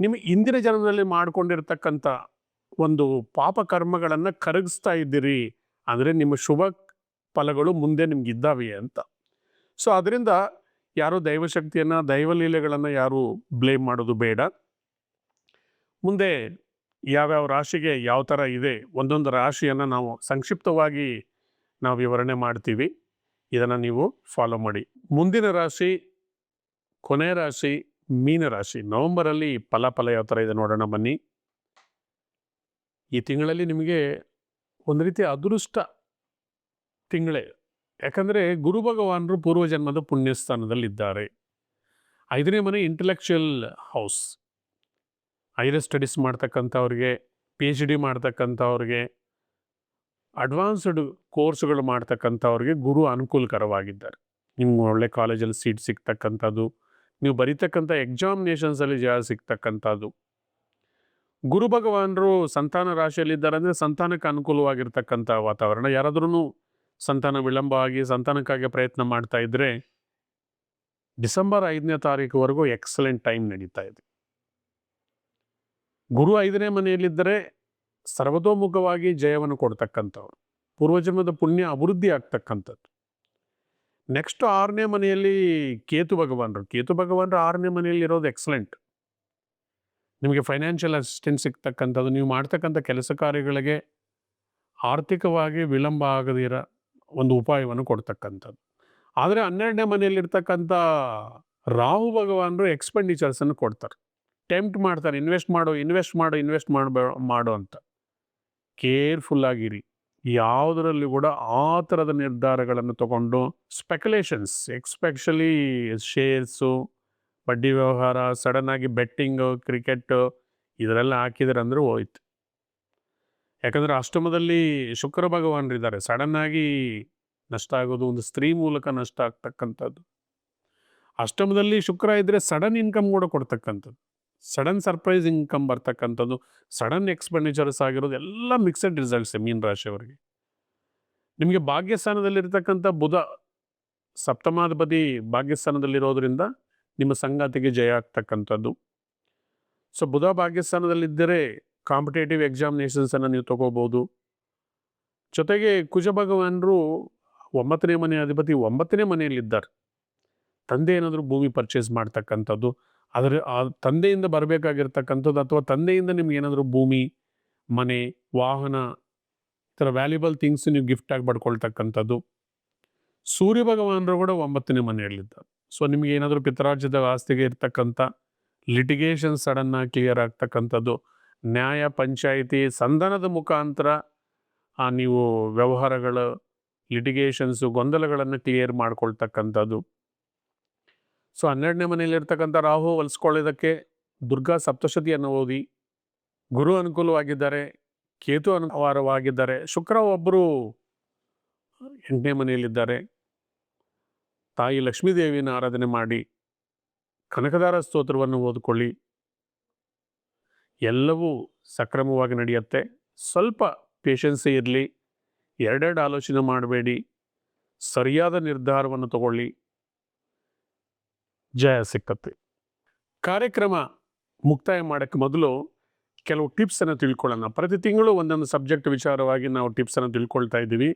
ನಿಮ್ಮ ಇಂದಿನ ಜನ್ಮದಲ್ಲಿ ಮಾಡಿಕೊಂಡಿರ್ತಕ್ಕಂಥ ಒಂದು ಪಾಪ ಕರ್ಮಗಳನ್ನು ಕರಗಿಸ್ತಾ ಇದ್ದೀರಿ. ಅಂದರೆ ನಿಮ್ಮ ಶುಭ ಫಲಗಳು ಮುಂದೆ ನಿಮ್ಗೆ ಇದ್ದಾವೆ ಅಂತ. ಸೊ ಅದರಿಂದ ಯಾರು ದೈವಶಕ್ತಿಯನ್ನು ದೈವಲೀಲೆಗಳನ್ನು ಯಾರು ಬ್ಲೇಮ್ ಮಾಡೋದು ಬೇಡ. ಮುಂದೆ ಯಾವ್ಯಾವ ರಾಶಿಗೆ ಯಾವ ಥರ ಇದೆ, ಒಂದೊಂದು ರಾಶಿಯನ್ನು ನಾವು ಸಂಕ್ಷಿಪ್ತವಾಗಿ ನಾವು ವಿವರಣೆ ಮಾಡ್ತೀವಿ. ಇದನ್ನು ನೀವು ಫಾಲೋ ಮಾಡಿ. ಮುಂದಿನ ರಾಶಿ, ಕೊನೆ ರಾಶಿ ಮೀನ ರಾಶಿ ನವೆಂಬರಲ್ಲಿ ಫಲ ಫಲ ಯಾವ ಥರ ಇದೆ ನೋಡೋಣ ಬನ್ನಿ. ಈ ತಿಂಗಳಲ್ಲಿ ನಿಮಗೆ ಒಂದು ರೀತಿ ಅದೃಷ್ಟ ತಿಂಗಳೇ. ಯಾಕಂದರೆ ಗುರು ಭಗವಾನರು ಪೂರ್ವಜನ್ಮದ ಪುಣ್ಯಸ್ಥಾನದಲ್ಲಿದ್ದಾರೆ. ಐದನೇ ಮನೆ ಇಂಟೆಲೆಕ್ಚುಯಲ್ ಹೌಸ್ ಹೈಯರ್ ಸ್ಟಡೀಸ್ ಮಾಡ್ತಕ್ಕಂಥವ್ರಿಗೆ ಪಿ ಎಚ್ ಡಿ ಮಾಡ್ತಕ್ಕಂಥವ್ರಿಗೆ ಅಡ್ವಾನ್ಸ್ಡ್ ಕೋರ್ಸ್ಗಳು ಮಾಡ್ತಕ್ಕಂಥವ್ರಿಗೆ ಗುರು ಅನುಕೂಲಕರವಾಗಿದ್ದಾರೆ. ನಿಮ್ಗೆ ಒಳ್ಳೆ ಕಾಲೇಜಲ್ಲಿ ಸೀಟ್ ಸಿಗ್ತಕ್ಕಂಥದ್ದು. ನೀವು ಬರೀತಕ್ಕಂಥ ಎಕ್ಸಾಮಿನೇಷನ್ಸಲ್ಲಿ ಜಯ ಸಿಗ್ತಕ್ಕಂಥದ್ದು. ಗುರು ಭಗವಾನರು ಸಂತಾನ ರಾಶಿಯಲ್ಲಿದ್ದಾರೆ ಅಂದರೆ ಸಂತಾನಕ್ಕೆ ಅನುಕೂಲವಾಗಿರ್ತಕ್ಕಂಥ ವಾತಾವರಣ. ಯಾರಾದ್ರೂ ಸಂತಾನ ವಿಳಂಬ ಆಗಿ ಸಂತಾನಕ್ಕಾಗಿ ಪ್ರಯತ್ನ ಮಾಡ್ತಾ ಇದ್ರೆ ಡಿಸೆಂಬರ್ ಐದನೇ ತಾರೀಕುವರೆಗೂ ಎಕ್ಸಲೆಂಟ್ ಟೈಮ್ ನಡೀತಾ ಇದೆ. ಗುರು ಐದನೇ ಮನೆಯಲ್ಲಿದ್ದರೆ ಸರ್ವತೋಮುಖವಾಗಿ ಜಯವನ್ನು ಕೊಡ್ತಕ್ಕಂಥವ್ರು. ಪೂರ್ವಜನ್ಮದ ಪುಣ್ಯ ಅಭಿವೃದ್ಧಿ ಆಗ್ತಕ್ಕಂಥದ್ದು. ನೆಕ್ಸ್ಟ್ ಆರನೇ ಮನೆಯಲ್ಲಿ ಕೇತು ಭಗವಾನರು. ಕೇತು ಭಗವಾನರು ಆರನೇ ಮನೆಯಲ್ಲಿ ಇರೋದು ಎಕ್ಸಲೆಂಟ್ ನಿಮಗೆ ಫೈನಾನ್ಷಿಯಲ್ ಅಸಿಸ್ಟೆನ್ಸ್ ಸಿಗ್ತಕ್ಕಂಥದ್ದು, ನೀವು ಮಾಡ್ತಕ್ಕಂಥ ಕೆಲಸ ಕಾರ್ಯಗಳಿಗೆ ಆರ್ಥಿಕವಾಗಿ ವಿಳಂಬ ಆಗದಿರ ಒಂದು ಉಪಾಯವನ್ನು ಕೊಡ್ತಕ್ಕಂಥದ್ದು. ಆದರೆ ಹನ್ನೆರಡನೇ ಮನೆಯಲ್ಲಿರ್ತಕ್ಕಂಥ ರಾಹು ಭಗವಾನರು ಎಕ್ಸ್ಪೆಂಡಿಚರ್ಸನ್ನು ಕೊಡ್ತಾರೆ. ಟೆಂಪ್ಟ್ ಮಾಡ್ತಾರೆ ಇನ್ವೆಸ್ಟ್ ಮಾಡು ಇನ್ವೆಸ್ಟ್ ಮಾಡು ಇನ್ವೆಸ್ಟ್ ಮಾಡಬೇ ಮಾಡು ಅಂತ. ಕೇರ್ಫುಲ್ ಆಗಿರಿ. ಯಾವುದರಲ್ಲಿ ಕೂಡ ಆ ಥರದ ನಿರ್ಧಾರಗಳನ್ನು ತಗೊಂಡು ಸ್ಪೆಕ್ಯುಲೇಷನ್ಸ್ ಎಕ್ಸ್ಪೆಷಲಿ ಶೇರ್ಸು ಬಡ್ಡಿ ವ್ಯವಹಾರ ಸಡನ್ ಆಗಿ ಬೆಟ್ಟಿಂಗು ಕ್ರಿಕೆಟ್ ಇದರೆಲ್ಲ ಹಾಕಿದ್ರೆ ಅಂದ್ರೆ ಹೋಯ್ತು. ಯಾಕಂದ್ರೆ ಅಷ್ಟಮದಲ್ಲಿ ಶುಕ್ರ ಭಗವಾನರಿದ್ದಾರೆ ಸಡನ್ ಆಗಿ ನಷ್ಟ ಆಗೋದು ಒಂದು ಸ್ತ್ರೀ ಮೂಲಕ ನಷ್ಟ ಆಗ್ತಕ್ಕಂಥದ್ದು. ಅಷ್ಟಮದಲ್ಲಿ ಶುಕ್ರ ಇದ್ದರೆ ಸಡನ್ ಇನ್ಕಮ್ ಕೂಡ ಕೊಡ್ತಕ್ಕಂಥದ್ದು. ಸಡನ್ ಸರ್ಪ್ರೈಸ್ ಇನ್ಕಮ್ ಬರ್ತಕ್ಕಂಥದ್ದು, ಸಡನ್ ಎಕ್ಸ್ಪೆಂಡಿಚರ್ಸ್ ಆಗಿರೋದು ಎಲ್ಲ ಮಿಕ್ಸೆಡ್ ರಿಸಲ್ಟ್ಸ್ ಮೀನ್ ರಾಶಿಯವರಿಗೆ. ನಿಮಗೆ ಭಾಗ್ಯಸ್ಥಾನದಲ್ಲಿರ್ತಕ್ಕಂಥ ಬುಧ ಸಪ್ತಮಾಧಿಪತಿ ಭಾಗ್ಯಸ್ಥಾನದಲ್ಲಿರೋದ್ರಿಂದ ನಿಮ್ಮ ಸಂಗಾತಿಗೆ ಜಯ ಆಗ್ತಕ್ಕಂಥದ್ದು. ಸೊ, ಬುಧ ಭಾಗ್ಯಸ್ಥಾನದಲ್ಲಿದ್ದರೆ ಕಾಂಪಿಟೇಟಿವ್ ಎಕ್ಸಾಮಿನೇಷನ್ಸನ್ನು ನೀವು ತಗೋಬೋದು. ಜೊತೆಗೆ ಕುಜ ಭಗವಾನರು ಒಂಬತ್ತನೇ ಮನೆ ಅಧಿಪತಿ ಒಂಬತ್ತನೇ ಮನೆಯಲ್ಲಿದ್ದಾರೆ. ತಂದೆ ಏನಾದರೂ ಭೂಮಿ ಪರ್ಚೇಸ್ ಮಾಡ್ತಕ್ಕಂಥದ್ದು ಅದರ, ಆ ತಂದೆಯಿಂದ ಬರಬೇಕಾಗಿರ್ತಕ್ಕಂಥದ್ದು ಅಥವಾ ತಂದೆಯಿಂದ ನಿಮ್ಗೆ ಏನಾದರೂ ಭೂಮಿ, ಮನೆ, ವಾಹನ, ಈ ಥರ ವ್ಯಾಲ್ಯೂಬಲ್ ಥಿಂಗ್ಸ್ ನೀವು ಗಿಫ್ಟ್ ಆಗಿ ಪಡ್ಕೊಳ್ತಕ್ಕಂಥದ್ದು. ಸೂರ್ಯ ಭಗವಾನರು ಕೂಡ ಒಂಬತ್ತನೇ ಮನೆಯಲ್ಲಿದ್ದ ಸೊ ನಿಮಗೆ ಏನಾದರೂ ಪಿತರಾಜ್ಯದ ಆಸ್ತಿಗೆ ಇರ್ತಕ್ಕಂಥ ಲಿಟಿಗೇಷನ್ ಸಡನ್ನಾಗಿ ಕ್ಲಿಯರ್ ಆಗ್ತಕ್ಕಂಥದ್ದು, ನ್ಯಾಯ, ಪಂಚಾಯಿತಿ, ಸಂಧಾನದ ಮುಖಾಂತರ, ಆ ನೀವು ವ್ಯವಹಾರಗಳು ಲಿಟಿಗೇಷನ್ಸು ಗೊಂದಲಗಳನ್ನು ಕ್ಲಿಯರ್ ಮಾಡ್ಕೊಳ್ತಕ್ಕಂಥದ್ದು. ಸೊ ಹನ್ನೆರಡನೇ ಮನೆಯಲ್ಲಿರ್ತಕ್ಕಂಥ ರಾಹು ಹೊಲಿಸ್ಕೊಳ್ಳೋದಕ್ಕೆ ದುರ್ಗಾ ಸಪ್ತಶತಿಯನ್ನು ಓದಿ ಗುರು ಅನುಕೂಲವಾಗಿದ್ದಾರೆ, ಕೇತು ಅನುವಾರವಾಗಿದ್ದಾರೆ ಶುಕ್ರ ಒಬ್ಬರು ಎಂಟನೇ ಮನೆಯಲ್ಲಿದ್ದಾರೆ. ತಾಯಿ ಲಕ್ಷ್ಮೀದೇವಿಯನ್ನು ಆರಾಧನೆ ಮಾಡಿ ಕನಕದಾರ ಸ್ತೋತ್ರವನ್ನು ಓದಿಕೊಳ್ಳಿ. ಎಲ್ಲವೂ ಸಕ್ರಮವಾಗಿ ನಡೆಯುತ್ತೆ. ಸ್ವಲ್ಪ ಪೇಷನ್ಸೇ ಇರಲಿ. ಎರಡೆರಡು ಆಲೋಚನೆ ಮಾಡಬೇಡಿ. ಸರಿಯಾದ ನಿರ್ಧಾರವನ್ನು ತಗೊಳ್ಳಿ. ಜಯ ಸಿಕ್ಕತ್ತೆ. ಕಾರ್ಯಕ್ರಮ ಮುಕ್ತಾಯ ಮಾಡೋಕ್ಕೆ ಮೊದಲು ಕೆಲವು ಟಿಪ್ಸನ್ನು ತಿಳ್ಕೊಳ್ಳೋಣ. ಪ್ರತಿ ತಿಂಗಳು ಒಂದೊಂದು ಸಬ್ಜೆಕ್ಟ್ ವಿಚಾರವಾಗಿ ನಾವು ಟಿಪ್ಸನ್ನು ತಿಳ್ಕೊಳ್ತಾ ಇದ್ದೀವಿ.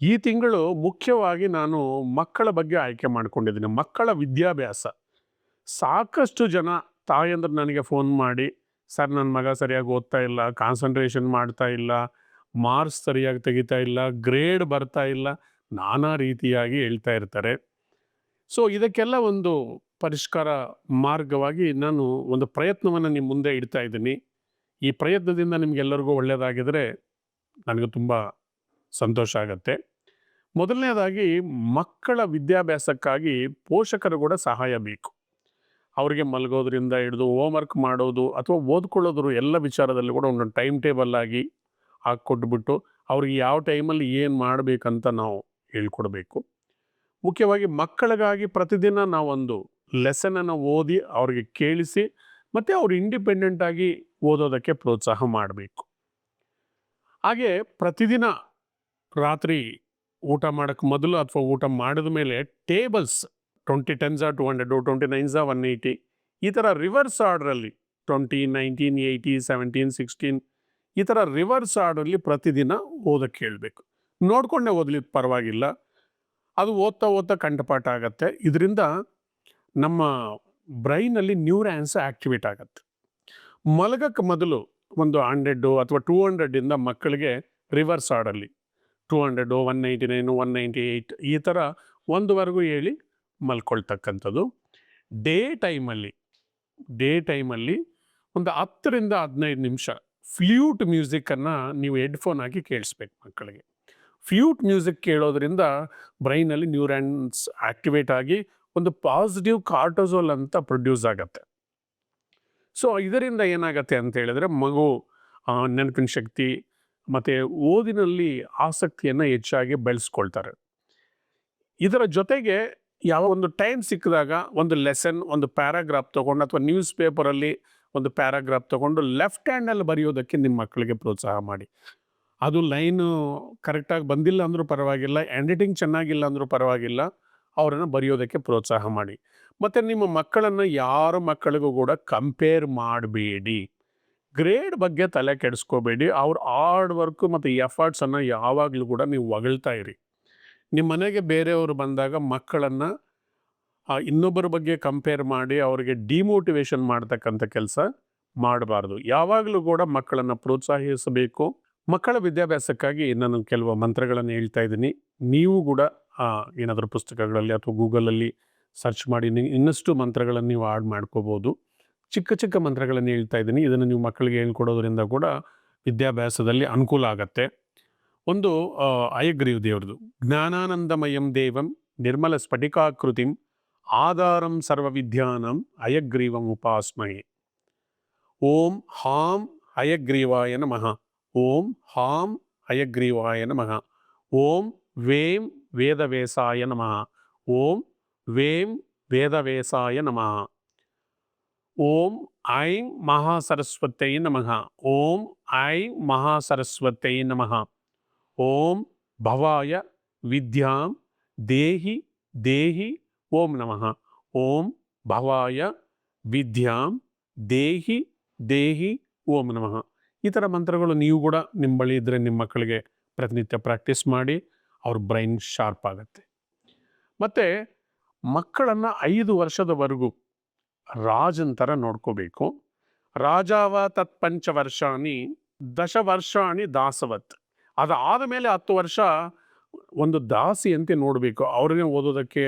ಈ ತಿಂಗಳು ಮುಖ್ಯವಾಗಿ ನಾನು ಮಕ್ಕಳ ಬಗ್ಗೆ ಆಯ್ಕೆ ಮಾಡಿಕೊಂಡಿದ್ದೀನಿ. ಮಕ್ಕಳ ವಿದ್ಯಾಭ್ಯಾಸ. ಸಾಕಷ್ಟು ಜನ ತಾಯಂದ್ರೆ ನನಗೆ ಫೋನ್ ಮಾಡಿ, ಸರ್ ನನ್ನ ಮಗ ಸರಿಯಾಗಿ ಓದ್ತಾ ಇಲ್ಲ ಕಾನ್ಸಂಟ್ರೇಷನ್ ಮಾಡ್ತಾ ಇಲ್ಲ ಮಾರ್ಕ್ಸ್ ಸರಿಯಾಗಿ ತೆಗಿತಾ ಇಲ್ಲ ಗ್ರೇಡ್ ಬರ್ತಾ ಇಲ್ಲ. ನಾನಾ ರೀತಿಯಾಗಿ ಹೇಳ್ತಾ ಇರ್ತಾರೆ. ಸೊ ಇದಕ್ಕೆಲ್ಲ ಒಂದು ಪರಿಷ್ಕಾರ ಮಾರ್ಗವಾಗಿ ನಾನು ಒಂದು ಪ್ರಯತ್ನವನ್ನು ನಿಮ್ಮ ಮುಂದೆ ಇಡ್ತಾ ಇದ್ದೀನಿ. ಈ ಪ್ರಯತ್ನದಿಂದ ನಿಮಗೆಲ್ಲರಿಗೂ ಒಳ್ಳೆಯದಾಗಿದ್ದರೆ ನನಗೆ ತುಂಬ ಸಂತೋಷ ಆಗುತ್ತೆ. ಮೊದಲನೇದಾಗಿ ಮಕ್ಕಳ ವಿದ್ಯಾಭ್ಯಾಸಕ್ಕಾಗಿ ಪೋಷಕರು ಕೂಡ ಸಹಾಯ ಬೇಕು. ಅವರಿಗೆ ಮಲಗೋದ್ರಿಂದ ಹಿಡಿದು ಹೋಮ್ವರ್ಕ್ ಮಾಡೋದು ಅಥವಾ ಓದ್ಕೊಳ್ಳೋದ್ರು ಎಲ್ಲ ವಿಚಾರದಲ್ಲಿ ಕೂಡ ಒಂದು ಟೈಮ್ ಟೇಬಲ್ ಆಗಿ ಹಾಕ್ಕೊಟ್ಬಿಟ್ಟು ಅವ್ರಿಗೆ ಯಾವ ಟೈಮಲ್ಲಿ ಏನು ಮಾಡಬೇಕಂತ ನಾವು ಹೇಳ್ಕೊಡ್ಬೇಕು. ಮುಖ್ಯವಾಗಿ ಮಕ್ಕಳಿಗಾಗಿ ಪ್ರತಿದಿನ ನಾವೊಂದು ಲೆಸನನ್ನು ಓದಿ ಅವ್ರಿಗೆ ಕೇಳಿಸಿ ಮತ್ತು ಅವ್ರು ಇಂಡಿಪೆಂಡೆಂಟ್ ಆಗಿ ಓದೋದಕ್ಕೆ ಪ್ರೋತ್ಸಾಹ ಮಾಡಬೇಕು. ಹಾಗೆ ಪ್ರತಿದಿನ ರಾತ್ರಿ ಊಟ ಮಾಡೋಕ್ಕೆ ಮೊದಲು ಅಥವಾ ಊಟ ಮಾಡಿದ ಮೇಲೆ ಟೇಬಲ್ಸ್ ಟ್ವೆಂಟಿ ಟೆನ್ಸಾ ಟು ಹಂಡ್ರೆಡು ಟ್ವೆಂಟಿ ನೈನ್ಸಾ ಒನ್ ಏಯ್ಟಿ ಈ ಥರ reverse ಆರ್ಡ್ರಲ್ಲಿ twenty nineteen eighty seventeen sixteen ಈ ಥರ ರಿವರ್ಸ್ ಆರ್ಡ್ರಲ್ಲಿ ಪ್ರತಿದಿನ ಓದಕ್ಕೆ ಹೇಳಬೇಕು ನೋಡಿಕೊಂಡೇ ಓದಲಿ ಪರವಾಗಿಲ್ಲ. ಅದು ಓದ್ತಾ ಓದ್ತಾ ಕಂಠಪಾಠ ಆಗುತ್ತೆ. ಇದರಿಂದ ನಮ್ಮ ಬ್ರೈನಲ್ಲಿ ನ್ಯೂರ್ಯಾನ್ಸ್ ಆ್ಯಕ್ಟಿವೇಟ್ ಆಗುತ್ತೆ. ಮಲಗಕ್ಕೆ ಮೊದಲು ಒಂದು ಹಂಡ್ರೆಡ್ಡು ಅಥವಾ ಟೂ ಹಂಡ್ರೆಡ್ಡಿಂದ ಮಕ್ಕಳಿಗೆ reverse ಆಡಲ್ಲಿ two hundred one ninety nine, one ninety eight ಈ ಥರ ಒಂದುವರೆಗೂ ಹೇಳಿ ಮಲ್ಕೊಳ್ತಕ್ಕಂಥದ್ದು. ಡೇ ಟೈಮಲ್ಲಿ ಡೇ ಟೈಮಲ್ಲಿ ಒಂದು ಹತ್ತರಿಂದ ಹದಿನೈದು ನಿಮಿಷ ಫ್ಲ್ಯೂಟ್ ಮ್ಯೂಸಿಕ್ಕನ್ನು ನೀವು ಹೆಡ್ಫೋನ್ ಹಾಕಿ ಕೇಳಿಸ್ಬೇಕು ಮಕ್ಕಳಿಗೆ. ಫ್ಲ್ಯೂಟ್ ಮ್ಯೂಸಿಕ್ ಕೇಳೋದ್ರಿಂದ ಬ್ರೈನಲ್ಲಿ ನ್ಯೂರಾನ್ಸ್ ಆಕ್ಟಿವೇಟ್ ಆಗಿ ಒಂದು ಪಾಸಿಟಿವ್ ಕಾರ್ಟೋಸೋಲ್ ಅಂತ ಪ್ರೊಡ್ಯೂಸ್ ಆಗತ್ತೆ. ಸೊ, ಇದರಿಂದ ಏನಾಗತ್ತೆ ಅಂತ ಹೇಳಿದ್ರೆ ಮಗು ನೆನಪಿನ ಶಕ್ತಿ ಮತ್ತು ಓದಿನಲ್ಲಿ ಆಸಕ್ತಿಯನ್ನು ಹೆಚ್ಚಾಗಿ ಬೆಳೆಸ್ಕೊಳ್ತಾರೆ. ಇದರ ಜೊತೆಗೆ ಯಾವ ಒಂದು ಟೈಮ್ ಸಿಕ್ಕಿದಾಗ ಒಂದು ಲೆಸನ್, ಒಂದು ಪ್ಯಾರಾಗ್ರಾಫ್ ತೊಗೊಂಡು ಅಥವಾ ನ್ಯೂಸ್ ಪೇಪರಲ್ಲಿ ಒಂದು ಪ್ಯಾರಾಗ್ರಾಫ್ ತೊಗೊಂಡು ಲೆಫ್ಟ್ ಹ್ಯಾಂಡಲ್ಲಿ ಬರೆಯೋದಕ್ಕೆ ನಿಮ್ಮ ಮಕ್ಕಳಿಗೆ ಪ್ರೋತ್ಸಾಹ ಮಾಡಿ. ಅದು ಲೈನು ಕರೆಕ್ಟಾಗಿ ಬಂದಿಲ್ಲ ಅಂದರೂ ಪರವಾಗಿಲ್ಲ, ಎಡಿಟಿಂಗ್ ಚೆನ್ನಾಗಿಲ್ಲ ಅಂದರೂ ಪರವಾಗಿಲ್ಲ, ಅವರನ್ನು ಬರೆಯೋದಕ್ಕೆ ಪ್ರೋತ್ಸಾಹ ಮಾಡಿ. ಮತ್ತು ನಿಮ್ಮ ಮಕ್ಕಳನ್ನು ಯಾರ ಮಕ್ಕಳಿಗೂ ಕೂಡ ಕಂಪೇರ್ ಮಾಡಬೇಡಿ. ಗ್ರೇಡ್ ಬಗ್ಗೆ ತಲೆ ಕೆಡಿಸ್ಕೋಬೇಡಿ. ಅವ್ರ ಹಾರ್ಡ್ ವರ್ಕು ಮತ್ತು ಎಫರ್ಟ್ಸನ್ನು ಯಾವಾಗಲೂ ಕೂಡ ನೀವು ಹೊಗಳ್ತಾ ಇರಿ. ನಿಮ್ಮ ಮನೆಗೆ ಬೇರೆಯವರು ಬಂದಾಗ ಮಕ್ಕಳನ್ನು ಇನ್ನೊಬ್ಬರ ಬಗ್ಗೆ ಕಂಪೇರ್ ಮಾಡಿ ಅವರಿಗೆ ಡಿಮೋಟಿವೇಶನ್ ಮಾಡ್ತಕ್ಕಂಥ ಕೆಲಸ ಮಾಡಬಾರ್ದು. ಯಾವಾಗಲೂ ಕೂಡ ಮಕ್ಕಳನ್ನು ಪ್ರೋತ್ಸಾಹಿಸಬೇಕು. ಮಕ್ಕಳ ವಿದ್ಯಾಭ್ಯಾಸಕ್ಕಾಗಿ ನಾನು ಕೆಲವು ಮಂತ್ರಗಳನ್ನು ಹೇಳ್ತಾ ಇದ್ದೀನಿ. ನೀವು ಕೂಡ ಏನಾದರೂ ಪುಸ್ತಕಗಳಲ್ಲಿ ಅಥವಾ ಗೂಗಲಲ್ಲಿ ಸರ್ಚ್ ಮಾಡಿ ಇನ್ನಷ್ಟು ಮಂತ್ರಗಳನ್ನು ನೀವು ಆಡ್ ಮಾಡ್ಕೋಬೋದು. ಚಿಕ್ಕ ಚಿಕ್ಕ ಮಂತ್ರಗಳನ್ನು ಹೇಳ್ತಾ ಇದ್ದೀನಿ. ಇದನ್ನು ನೀವು ಮಕ್ಕಳಿಗೆ ಹೇಳ್ಕೊಡೋದ್ರಿಂದ ಕೂಡ ವಿದ್ಯಾಭ್ಯಾಸದಲ್ಲಿ ಅನುಕೂಲ ಆಗತ್ತೆ. ಒಂದು ಅಯಗ್ರೀವ ದೇವ್ರದ್ದು ಜ್ಞಾನಾನಂದಮಯಂ ದೇವಂ ನಿರ್ಮಲ ಸ್ಫಟಿಕಾಕೃತಿಂ ಆಧಾರಂ ಸರ್ವವಿದ್ಯಾನಂ ಅಯಗ್ರೀವಂ ಉಪಾಸ್ಮಹೆ ಓಂ ಹಾಂ ಅಯಗ್ರೀವಾಯ ನಮಃ. ಓಂ ಹಾಂ ಹಯಗ್ರೀವಾಯ ನಮಃ ಓಂ ವೇಂ ವೇದವೇಸಾಯ ನಮಃ ಓಂ ವೇಂ ವೇದವೇಸಾಯ ನಮಃ ಓಂ ಐಂ ಮಹಾಸರಸ್ವತೈ ನಮಃ ಓಂ ಐಂ ಮಹಾಸರಸ್ವತೈ ನಮಃ ಓಂ ಭವಾಯ ವಿದ್ಯಾಂ ದೇಹಿ ದೇಹಿ ಓಂ ನಮಃ ಓಂ ಭವಾಯ ವಿದ್ಯಾಂ ದೇಹಿ ದೇಹಿ ಓಂ ನಮಃ ಈ ಥರ ಮಂತ್ರಗಳು ನೀವು ಕೂಡ ನಿಮ್ಮ ಬಳಿ ಇದ್ದರೆ ನಿಮ್ಮ ಮಕ್ಕಳಿಗೆ ಪ್ರತಿನಿತ್ಯ ಪ್ರಾಕ್ಟೀಸ್ ಮಾಡಿ ಅವ್ರ ಬ್ರೈನ್ ಶಾರ್ಪ್ ಆಗುತ್ತೆ. ಮತ್ತು ಮಕ್ಕಳನ್ನು ಐದು ವರ್ಷದವರೆಗೂ ರಾಜನ ಥರ ನೋಡ್ಕೋಬೇಕು. ರಾಜಾವ ತತ್ಪಂಚ ವರ್ಷಾಣಿ ದಶ ವರ್ಷಾಣಿ ದಾಸವತ್. ಅದಾದ ಮೇಲೆ ಹತ್ತು ವರ್ಷ ಒಂದು ದಾಸಿಯಂತೆ ನೋಡಬೇಕು. ಅವ್ರನ್ನೇ ಓದೋದಕ್ಕೆ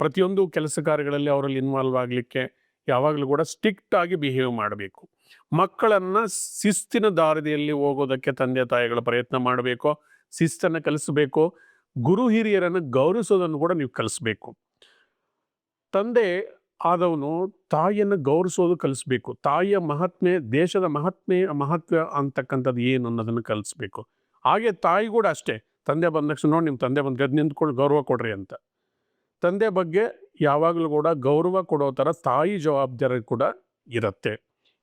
ಪ್ರತಿಯೊಂದು ಕೆಲಸ ಕಾರ್ಯಗಳಲ್ಲಿ ಅವರಲ್ಲಿ ಇನ್ವಾಲ್ವ್ ಆಗಲಿಕ್ಕೆ ಯಾವಾಗಲೂ ಕೂಡ ಸ್ಟ್ರಿಕ್ಟ್ ಆಗಿ ಬಿಹೇವ್ ಮಾಡಬೇಕು. ಮಕ್ಕಳನ್ನು ಶಿಸ್ತಿನ ದಾರಿಯಲ್ಲಿ ಹೋಗೋದಕ್ಕೆ ತಂದೆ ತಾಯಿಗಳ ಪ್ರಯತ್ನ ಮಾಡಬೇಕು, ಶಿಸ್ತನ್ನು ಕಲಿಸಬೇಕು, ಗುರು ಹಿರಿಯರನ್ನು ಗೌರವಿಸೋದನ್ನು ಕೂಡ ನೀವು ಕಲಿಸ್ಬೇಕು. ತಂದೆ ಆದವನು ತಾಯಿಯನ್ನು ಗೌರವಿಸೋದು ಕಲಿಸ್ಬೇಕು. ತಾಯಿಯ ಮಹಾತ್ಮೆ, ದೇಶದ ಮಹಾತ್ಮೆ, ಮಹತ್ವ ಅಂತಕ್ಕಂಥದ್ದು ಏನು ಅನ್ನೋದನ್ನು ಕಲಿಸ್ಬೇಕು. ಹಾಗೆ ತಾಯಿ ಕೂಡ ಅಷ್ಟೇ, ತಂದೆ ಬಂದ ತಕ್ಷಣ ನೋಡಿ ನಿಮ್ಮ ತಂದೆ ಬಂದು ಗದ್ದು ನಿಂತ್ಕೊಂಡು ಗೌರವ ಕೊಡ್ರಿ ಅಂತ. ತಂದೆ ಬಗ್ಗೆ ಯಾವಾಗಲೂ ಕೂಡ ಗೌರವ ಕೊಡೋ ಥರ ತಾಯಿ ಜವಾಬ್ದಾರಿ ಕೂಡ ಇರುತ್ತೆ.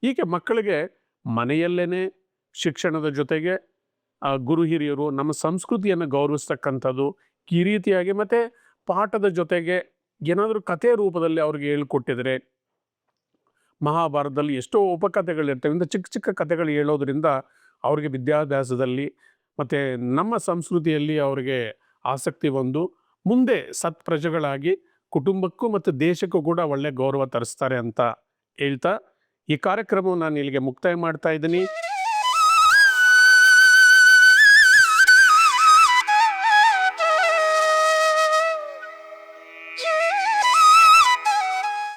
ಹೀಗೆ ಮಕ್ಕಳಿಗೆ ಮನೆಯಲ್ಲೇ ಶಿಕ್ಷಣದ ಜೊತೆಗೆ ಗುರು ಹಿರಿಯರು ನಮ್ಮ ಸಂಸ್ಕೃತಿಯನ್ನು ಗೌರವಿಸ್ತಕ್ಕಂಥದ್ದು ಈ ರೀತಿಯಾಗಿ ಮತ್ತು ಪಾಠದ ಜೊತೆಗೆ ಏನಾದರೂ ಕಥೆ ರೂಪದಲ್ಲಿ ಅವ್ರಿಗೆ ಹೇಳ್ಕೊಟ್ಟಿದರೆ, ಮಹಾಭಾರತದಲ್ಲಿ ಎಷ್ಟೋ ಉಪಕಥೆಗಳಿರ್ತವೆ. ಇಂಥ ಚಿಕ್ಕ ಚಿಕ್ಕ ಕಥೆಗಳು ಹೇಳೋದ್ರಿಂದ ಅವ್ರಿಗೆ ವಿದ್ಯಾಭ್ಯಾಸದಲ್ಲಿ ಮತ್ತು ನಮ್ಮ ಸಂಸ್ಕೃತಿಯಲ್ಲಿ ಅವರಿಗೆ ಆಸಕ್ತಿ ಬಂದು ಮುಂದೆ ಸತ್ ಪ್ರಜೆಗಳಾಗಿ ಕುಟುಂಬಕ್ಕೂ ಮತ್ತು ದೇಶಕ್ಕೂ ಕೂಡ ಒಳ್ಳೆ ಗೌರವ ತರಿಸ್ತಾರೆ ಅಂತ ಹೇಳ್ತಾ ಈ ಕಾರ್ಯಕ್ರಮವನ್ನು ನಾನು ಇಲ್ಲಿಗೆ ಮುಕ್ತಾಯ ಮಾಡ್ತಾ ಇದ್ದೀನಿ.